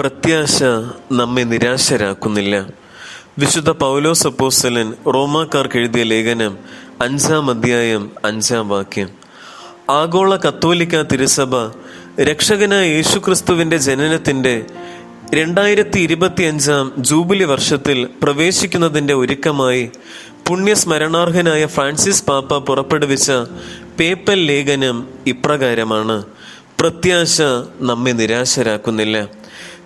പ്രത്യാശ നമ്മെ നിരാശരാക്കുന്നില്ല. വിശുദ്ധ പൗലോസ് അപ്പോസ്തലൻ റോമാക്കാർക്ക് എഴുതിയ ലേഖനം അഞ്ചാം അധ്യായം അഞ്ചാം വാക്യം. ആഗോള കത്തോലിക്ക തിരുസഭ രക്ഷകനായ യേശുക്രിസ്തുവിന്റെ ജനനത്തിന്റെ രണ്ടായിരത്തി ഇരുപത്തി അഞ്ചാം ജൂബിലി വർഷത്തിൽ പ്രവേശിക്കുന്നതിന്റെ ഒരുക്കമായി പുണ്യസ്മരണാർഹനായ ഫ്രാൻസിസ് പാപ്പ പുറപ്പെടുവിച്ച പേപ്പൽ ലേഖനം ഇപ്രകാരമാണ്. പ്രത്യാശ നമ്മെ നിരാശരാക്കുന്നില്ല.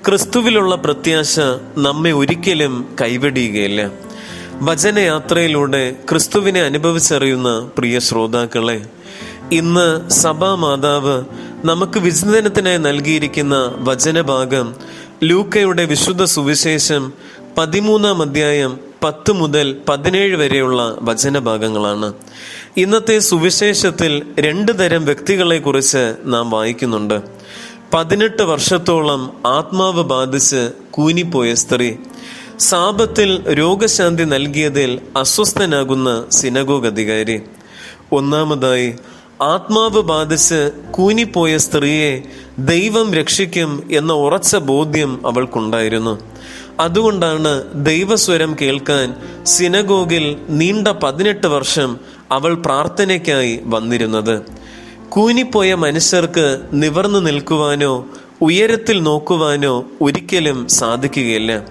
ക്രിസ്തുവിലുള്ള പ്രത്യാശ നമ്മെ ഒരിക്കലും കൈവെടിയുകയില്ല. വചനയാത്രയിലൂടെ ക്രിസ്തുവിനെ അനുഭവിച്ചറിയുന്ന പ്രിയ ശ്രോതാക്കളെ ഇന്ന് സഭാ മാതാവ് നമുക്ക് വിചിന്തനത്തിനായി നൽകിയിരിക്കുന്ന വചനഭാഗം ലൂക്കയുടെ വിശുദ്ധ സുവിശേഷം പതിമൂന്നാം അധ്യായം പത്ത് മുതൽ പതിനേഴ് വരെയുള്ള വചനഭാഗങ്ങളാണ്. ഇന്നത്തെ സുവിശേഷത്തിൽ രണ്ട് തരം വ്യക്തികളെ കുറിച്ച് നാം വായിക്കുന്നുണ്ട്. പതിനെട്ട് വർഷത്തോളം ആത്മാവ് ബാധിച്ച് കൂനിപ്പോയ സ്ത്രീ. സാപത്തിൽ രോഗശാന്തി നൽകിയതിൽ അസ്വസ്ഥനാകുന്ന സിനഗോഗ് അധികാരി. ഒന്നാമതായി ആത്മാവ് ബാധിച്ച് കൂനിപ്പോയ സ്ത്രീയെ ദൈവം രക്ഷിക്കും എന്ന ഉറച്ച ബോധ്യം അവൾക്കുണ്ടായിരുന്നു. അതുകൊണ്ടാണ് ദൈവസ്വരം കേൾക്കാൻ സിനഗോഗിൽ നീണ്ട പതിനെട്ട് വർഷം അവൾ പ്രാർത്ഥനയ്ക്കായി വന്നിരുന്നത്. കൂനിപ്പോയ മനുഷ്യർക്ക് നിവർന്നു നിൽക്കുവാനോ ഉയരത്തിൽ നോക്കുവാനോ ഒരിക്കലും സാധിക്കുകയില്ല.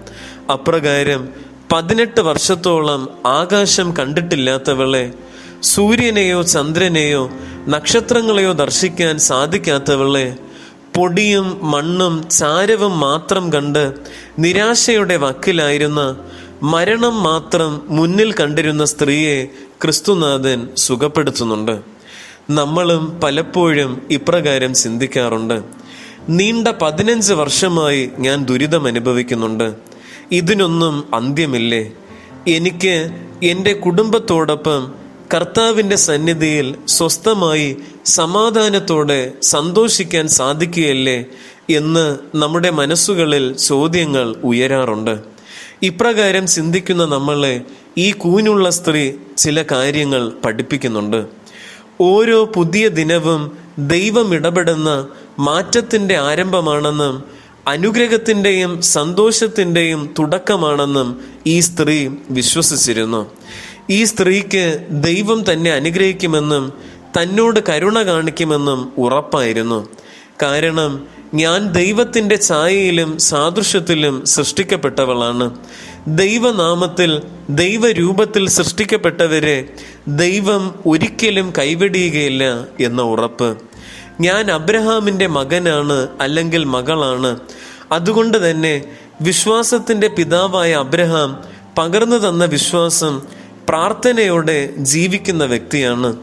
അപ്രകാരം പതിനെട്ട് വർഷത്തോളം ആകാശം കണ്ടിട്ടില്ലാത്തവളെ സൂര്യനെയോ ചന്ദ്രനെയോ നക്ഷത്രങ്ങളെയോ ദർശിക്കാൻ സാധിക്കാത്തവളെ പൊടിയും മണ്ണും ചാരവും മാത്രം കണ്ട് നിരാശയുടെ വക്കിലായിരുന്ന മരണം മാത്രം മുന്നിൽ കണ്ടിരുന്ന സ്ത്രീയെ ക്രിസ്തുനാഥൻ സുഖപ്പെടുത്തുന്നുണ്ട്. നമ്മളും പലപ്പോഴും ഇപ്രകാരം ചിന്തിക്കാറുണ്ട്. നീണ്ട പതിനഞ്ച് വർഷമായി ഞാൻ ദുരിതം അനുഭവിക്കുന്നുണ്ട്. ഇതിനൊന്നും അന്ത്യമില്ലേ? എനിക്ക് എന്റെ കുടുംബത്തോടൊപ്പം കർത്താവിന്റെ സന്നിധിയിൽ സ്വസ്ഥമായി സമാധാനത്തോടെ സന്തോഷിക്കാൻ സാധിക്കുകയല്ലേ എന്ന് നമ്മുടെ മനസ്സുകളിൽ ചോദ്യങ്ങൾ ഉയരാറുണ്ട്. ഇപ്രകാരം ചിന്തിക്കുന്ന നമ്മളെ ഈ കൂനുള്ള സ്ത്രീ ചില കാര്യങ്ങൾ പഠിപ്പിക്കുന്നുണ്ട്. ഓരോ പുതിയ ദിനവും ദൈവം ഇടപെടുന്ന മാറ്റത്തിന്റെ ആരംഭമാണെന്നും അനുഗ്രഹത്തിന്റെയും സന്തോഷത്തിന്റെയും തുടക്കമാണെന്നും ഈ സ്ത്രീ വിശ്വസിച്ചിരുന്നു. ഈ സ്ത്രീക്ക് ദൈവം തന്നെ അനുഗ്രഹിക്കുമെന്നും തന്നോട് കരുണ കാണിക്കുമെന്നും ഉറപ്പായിരുന്നു. കാരണം ഞാൻ ദൈവത്തിന്റെ ഛായയിലും സാദൃശ്യത്തിലും സൃഷ്ടിക്കപ്പെട്ടവളാണ്. ദൈവനാമത്തിൽ ദൈവരൂപത്തിൽ സൃഷ്ടിക്കപ്പെട്ടവരെ ദൈവം ഒരിക്കലും കൈവെടിയുകയില്ല എന്ന ഉറപ്പ്. ഞാൻ അബ്രഹാമിന്റെ മകനാണ് അല്ലെങ്കിൽ മകളാണ്. അതുകൊണ്ട് തന്നെ വിശ്വാസത്തിന്റെ പിതാവായ അബ്രഹാം പകർന്നു തന്ന വിശ്വാസം പ്രാർത്ഥനയോടെ ജീവിക്കുന്ന വ്യക്തിയാണ്.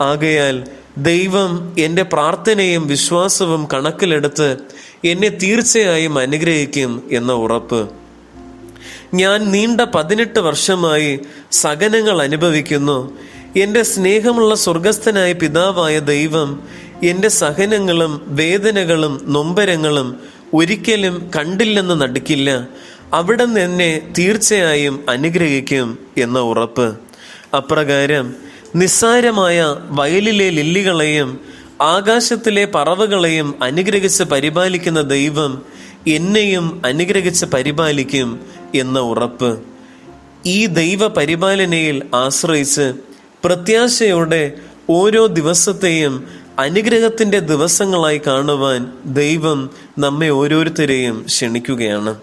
ആകയാൽ ദൈവം എന്റെ പ്രാർത്ഥനയും വിശ്വാസവും കണക്കിലെടുത്ത് എന്നെ തീർച്ചയായും അനുഗ്രഹിക്കും എന്ന ഉറപ്പ്. ഞാൻ നീണ്ട പതിനെട്ട് വർഷമായി സകനങ്ങൾ അനുഭവിക്കുന്നു. എന്റെ സ്നേഹമുള്ള സ്വർഗസ്ഥനായ പിതാവായ ദൈവം എന്റെ സഹനങ്ങളും വേദനകളും നൊമ്പരങ്ങളും ഒരിക്കലും കണ്ടില്ലെന്ന് നടിക്കില്ല. അവിടെ എന്നെ തീർച്ചയായും അനുഗ്രഹിക്കും എന്ന ഉറപ്പ്. അപ്രകാരം നിസ്സാരമായ വയലിലെ ലില്ലികളെയും ആകാശത്തിലെ പറവകളെയും അനുഗ്രഹിച്ച് പരിപാലിക്കുന്ന ദൈവം എന്നെയും അനുഗ്രഹിച്ച് പരിപാലിക്കും എന്ന ഉറപ്പ്. ഈ ദൈവ പരിപാലനയിൽ ആശ്രയിച്ച് പ്രത്യാശയോടെ ഓരോ ദിവസത്തെയും അനുഗ്രഹത്തിന്റെ ദിവസങ്ങളായി കാണുവാൻ ദൈവം നമ്മെ ഓരോരുത്തരെയും ക്ഷണിക്കുകയാണ്.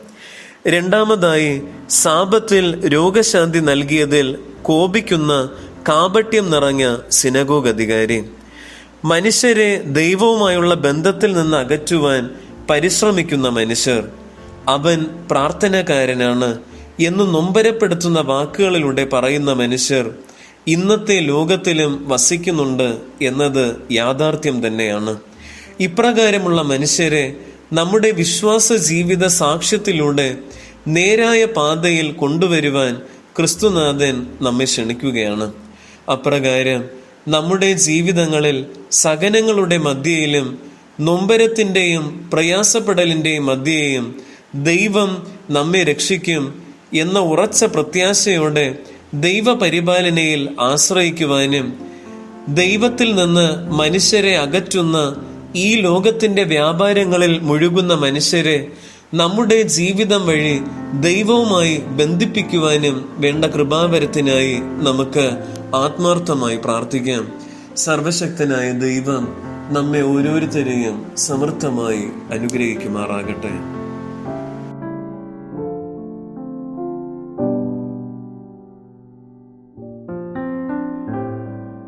രണ്ടാമതായി സാപത്തിൽ രോഗശാന്തി നൽകിയതിൽ കോപിക്കുന്ന കാപട്യം നിറഞ്ഞ സിനഗോഗ് അധികാരി. മനുഷ്യരെ ദൈവവുമായുള്ള ബന്ധത്തിൽ നിന്ന് അകറ്റുവാൻ പരിശ്രമിക്കുന്ന മനുഷ്യർ. അവൻ പ്രാർത്ഥനക്കാരനാണ് എന്ന് നൊമ്പരപ്പെടുത്തുന്ന വാക്കുകളിലൂടെ പറയുന്ന മനുഷ്യർ ഇന്നത്തെ ലോകത്തിലും വസിക്കുന്നുണ്ട് എന്നത് യാഥാർത്ഥ്യം തന്നെയാണ്. ഇപ്രകാരമുള്ള മനുഷ്യരെ നമ്മുടെ വിശ്വാസ ജീവിത സാക്ഷ്യത്തിലൂടെ നേരായ പാതയിൽ കൊണ്ടുവരുവാൻ ക്രിസ്തുനാഥൻ നമ്മെ ക്ഷണിക്കുകയാണ്. അപ്രകാരം നമ്മുടെ ജീവിതങ്ങളിൽ സകനങ്ങളുടെ മധ്യയിലും നൊമ്പരത്തിന്റെയും പ്രയാസപ്പെടലിന്റെയും മധ്യയും ദൈവം നമ്മെ രക്ഷിക്കും എന്ന ഉറച്ച പ്രത്യാശയോടെ ദൈവപരിപാലനയിൽ ആശ്രയിക്കുവാനും ദൈവത്തിൽ നിന്ന് മനുഷ്യരെ അകറ്റുന്ന ഈ ലോകത്തിന്റെ വ്യാപാരങ്ങളിൽ മുഴുകുന്ന മനുഷ്യരെ നമ്മുടെ ജീവിതം വഴി ദൈവവുമായി ബന്ധിപ്പിക്കുവാനും വേണ്ട കൃപാവരത്തിനായി നമുക്ക് ആത്മാർത്ഥമായി പ്രാർത്ഥിക്കാം. സർവശക്തനായ ദൈവം നമ്മെ ഓരോരുത്തരെയും സമൃദ്ധമായി അനുഗ്രഹിക്കുമാറാകട്ടെ.